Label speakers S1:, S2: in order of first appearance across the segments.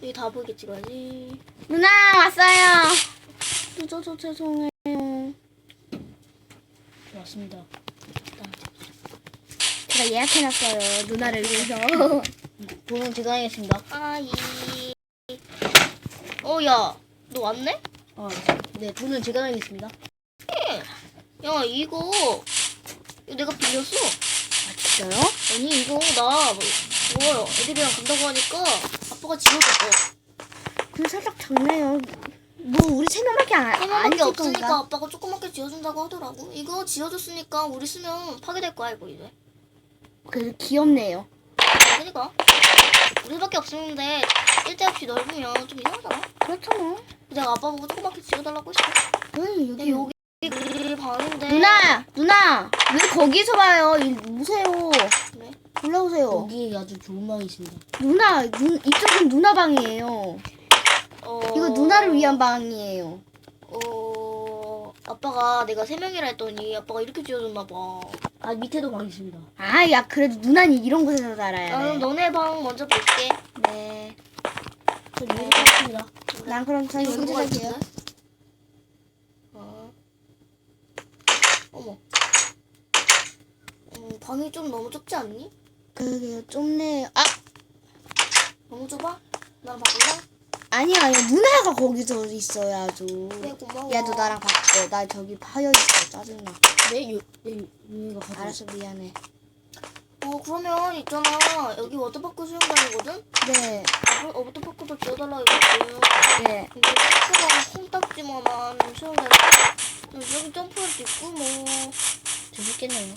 S1: 여기 다 보이게 찍어야지.
S2: 누나 왔어요. 늦어서 죄송해요.
S1: 왔습니다.
S2: 제가 예약해놨어요. 누나를 위해서.
S1: 돈은 제가 하겠습니다.
S2: 아이.
S1: 어, 야, 너 왔네? 어, 네, 돈은 제가 내겠습니다. 야, 이거, 이거 내가 빌렸어.
S2: 아 진짜요?
S1: 아니, 이거 나, 뭐, 뭐, 애들이랑 간다고 하니까 아빠가 지어줬어.
S2: 근데 살짝 작네요. 뭐 우리 세 명밖에 안
S1: 하나밖에
S2: 아닐
S1: 없으니까? 아빠가 조그맣게 지어준다고 하더라고. 이거 지어줬으니까 우리 쓰면 파괴될 거야, 이거 이제.
S2: 그래도 귀엽네요.
S1: 그러니까. 우리밖에 없었는데, 일대 없이 넓으면 좀 이상하잖아.
S2: 그렇잖아.
S1: 내가 아빠 보고 조그맣게 지어달라고 했어.
S2: 응
S1: 근데
S2: 여기
S1: 여기 우리 방인데.
S2: 누나 누나 왜 거기서 봐요? 이 오세요.
S1: 네.
S2: 올라오세요.
S1: 여기 아주 좋은 방이 있습니다.
S2: 누나 눈 이쪽은 누나 방이에요.
S1: 어...
S2: 이거 누나를 위한 방이에요.
S1: 어... 아빠가 내가 세 명이라 했더니 아빠가 이렇게 지어줬나 봐. 아 밑에도 방 있습니다.
S2: 아 야 그래도 누나는 이런 곳에서 살아야
S1: 아,
S2: 돼.
S1: 너네 방 먼저 볼게.
S2: 네.
S1: 저 여기 살겠습니다.
S2: 난 그럼 저희 혼자 살게요.
S1: 어. 어머. 음, 방이 좀 너무 좁지 않니?
S2: 그러게요 좁네요. 아
S1: 너무 좁아? 나랑 바꿀래?
S2: 아니야 아니야 누나가 거기서 있어야죠.
S1: 네 고마워.
S2: 야 너 나랑 바꿔. 나 저기 파여 있어 짜증나.
S1: 네, 요, 네, 여기가 가져.
S2: 알았어 미안해.
S1: 어 그러면 있잖아 여기 워터파크 수영장이거든?
S2: 네.
S1: 어, 워터파크도 지어달라 이거지.
S2: 네.
S1: 근데 점프가 콩딱지만한 수영장 여기 점프할 수 있고 뭐
S2: 재밌겠네요.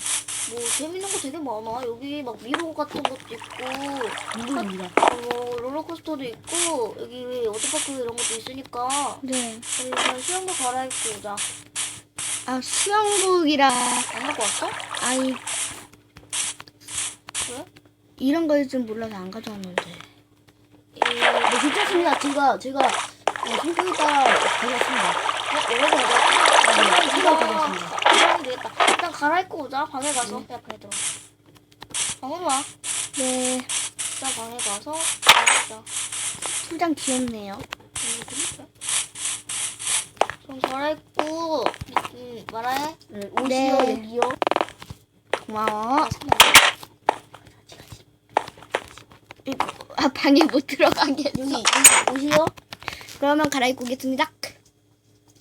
S1: 뭐 재밌는 거 되게 많아 여기 막 미로 같은 것도 있고. 어, 뭐 롤러코스터도 있고 여기 워터파크 이런 것도 있으니까
S2: 네.
S1: 우리 그냥 수영복 갈아입고 오자
S2: 아 수영복이라
S1: 안 갖고 왔어?
S2: 아니
S1: 왜?
S2: 이런 거일 줄 몰라서 안 가져왔는데.
S1: 네, 괜찮습니다. 제가, 제가, 어, 성격에 따라 가겠습니다. 어, 가져왔구나.
S2: 네, 제가 가져왔습니다.
S1: 갈아입고 오자. 방에 가서. 야, 들어. 방으로 와.
S2: 네.
S1: 자, 방에 가서. 자,
S2: 팀장 귀엽네요.
S1: 음, 그래? 좀 갈아입고, 음, 말해. 네,
S2: 옷이요,
S1: 여기요.
S2: 고마워. 아 방에 못 들어가게.
S1: 여기, 여기 옷이요.
S2: 그러면 갈아입고 오겠습니다.